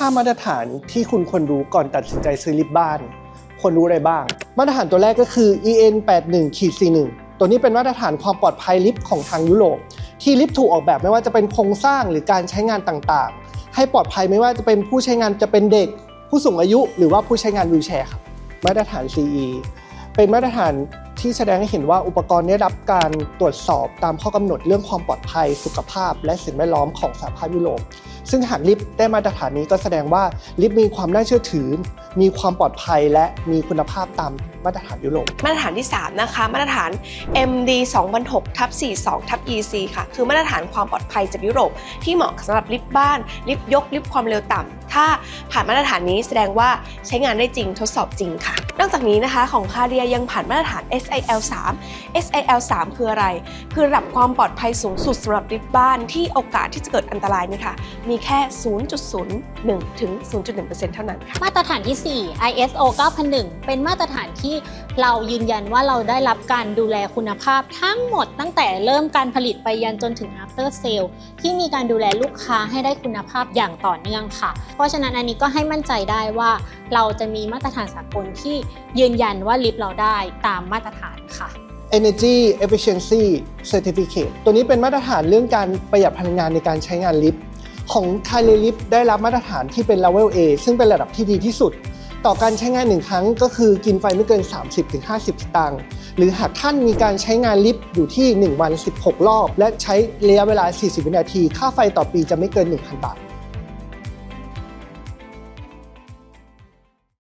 5 มาตรฐานที่คุณควรรู้ก่อนตัดสินใจซื้อลิฟต์บ้าน ควรรู้อะไรบ้าง มาตรฐานตัวแรกก็คือ EN 8 1 41ตัวนี้เป็นมาตรฐานความปลอดภัยลิฟต์ของทางยุโรปที่ลิฟต์ถูกออกแบบไม่ว่าจะเป็นโครงสร้างหรือการใช้งานต่างๆ ให้ปลอดภัยไม่ว่าจะเป็นผู้ใช้งานจะเป็นเด็ก ผู้สูงอายุหรือว่าผู้ใช้งานวีลแชร์ครับมาตรฐาน CE เป็นมาตรฐานที่แสดงให้เห็นว่าอุปกรณ์ได้รับการตรวจสอบตามข้อกำหนดเรื่องความปลอดภัย สุขภาพ และสิ่งแวดล้อมของสหภาพยุโรป ซึ่งหากลิฟต์ได้มาตรฐานนี้ก็แสดงว่าลิฟต์มีความน่าเชื่อถือ มีความปลอดภัยและมีคุณภาพตามมาตรฐานยุโรป มาตรฐานที่ 3 นะคะ มาตรฐาน MD206 ทับ42ทับ EC ค่ะ คือมาตรฐานความปลอดภัยจากยุโรป ที่เหมาะสำหรับลิฟต์บ้าน ลิฟต์ยก ลิฟต์ความเร็วต่ำ ถ้าผ่านมาตรฐานนี้แสดงว่าใช้งานได้จริงทดสอบจริงค่ะ นอกจากนี้นะคะของคาเดียยังผ่านมาตรฐาน SIL 3 SIL 3คืออะไร คือระดับความปลอดภัยสูงสุดสำหรับลิฟต์บ้านที่โอกาสที่จะเกิดอันตรายเนี่ยค่ะมีแค่ 0.01ถึง0.1%เท่านั้นค่ะมาตรฐานที่ 4 ISO 9001 เป็นมาตรฐานที่เรายืนยันว่าเราได้รับการดูแลคุณภาพทั้งหมดตั้งแต่เริ่มการผลิตไปยันจนถึง after sale ที่มีการดูแลลูกค้าให้ได้คุณภาพอย่างต่อเนื่องค่ะ เพราะฉะนั้นอันนี้ก็ให้มั่นใจได้ว่าเราจะมีมาตรฐานสากลที่ยืนยันว่าลิฟต์เราได้ตามมาตรฐานค่ะ Energy Efficiency Certificate ตัวนี้เป็นมาตรฐานเรื่องการประหยัดพลังงานในการใช้งานลิฟต์ของ k a i l e Lift ได้รับมาตรฐานที่เป็น Level A ซึ่งเป็นระดับที่ดีที่สุด ต่อการใช้งานหนึ่งครั้งก็คือกินไฟไม่เกิน 30-50 สตางค์หรือหากท่านมีการใช้งานลิฟต์อยู่ที่ 1 วัน 16 รอบ และใช้ระยะเวลา 40 วินาที ค่าไฟต่อปีจะไม่เกิน 1,000 บาท